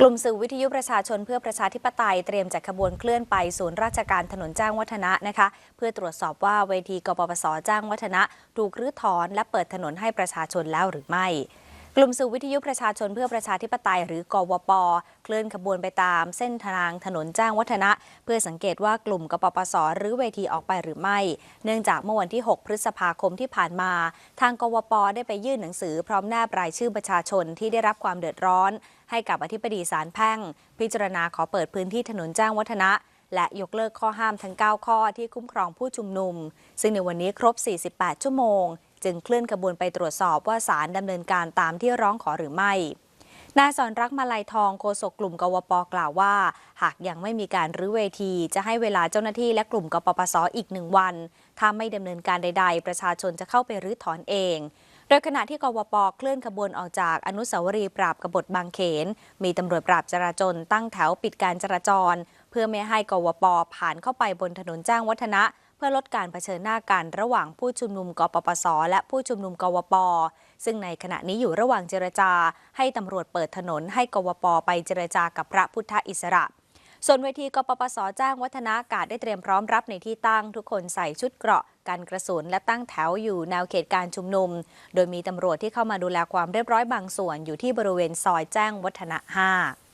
กลุ่มสื่อวิทยุประชาชนเพื่อประชาธิปไตยเตรียมจัดขบวนเคลื่อนไปศูนย์ราชการถนนจ้างวัฒนะนะคะ เพื่อตรวจสอบว่าเวทีกปปสจ้างวัฒนะ ถูกรื้อถอนและเปิดถนนให้ประชาชนแล้วหรือไม่ กลุ่มสื่อวิทยุประชาชนเพื่อประชาธิปไตยหรือกวป เคลื่อนขบวนไปตามเส้นทางถนนจ้างวัฒนะ เพื่อสังเกตว่ากลุ่มกปปสหรือเวทีออกไปหรือไม่ เนื่องจากเมื่อวันที่ 6 พฤษภาคมที่ผ่านมา ทางกวป ได้ไปยื่นหนังสือพร้อมหน้ารายชื่อประชาชนที่ได้รับความเดือดร้อน ให้กับอธิบดีศาลแพ่ง พิจารณาขอเปิดพื้นที่ถนนจ้างวัฒนะและยกเลิกข้อห้ามทั้ง 9 ข้อที่คุ้มครองผู้ชุมนุม ซึ่งในวันนี้ครบ 48 ชั่วโมง จึงเคลื่อนขบวนไปตรวจสอบว่าศาลดำเนินการตามที่ร้องขอหรือไม่นายสอนรักมาลัยทองโฆษกกลุ่มกวปกล่าวว่า หากยังไม่มีการรื้อเวที จะให้เวลาเจ้าหน้าที่และกลุ่มกปปสอีกหนึ่งวัน ถ้าไม่ดำเนินการใด ๆ ประชาชนจะเข้าไปรื้อถอนเอง โดยขณะที่กวปเคลื่อนขบวนออกจากอนุสาวรีย์ปราบกบฏบางเขน มีตำรวจปราบจราจรตั้งแถวปิดการจราจร เพื่อไม่ให้กวปผ่านเข้าไปบนถนนแจ้งวัฒนะ เพื่อลดการเผชิญหน้ากันระหว่างผู้ชุมนุมกปปส และผู้ชุมนุมกวป ซึ่งในขณะนี้อยู่ระหว่างเจรจา ให้ตำรวจเปิดถนนให้กวปไปเจรจากับพระพุทธอิสระส่วนเวทีกปปสแจ้งวัฒนากาศได้เตรียมพร้อมรับในที่ตั้ง ทุกคนใส่ชุดเกราะกันกระสุนและตั้งแถวอยู่แนวเขตการชุมนุม โดยมีตำรวจที่เข้ามาดูแลความเรียบร้อยบางส่วนอยู่ที่บริเวณซอยแจ้งวัฒนะ 5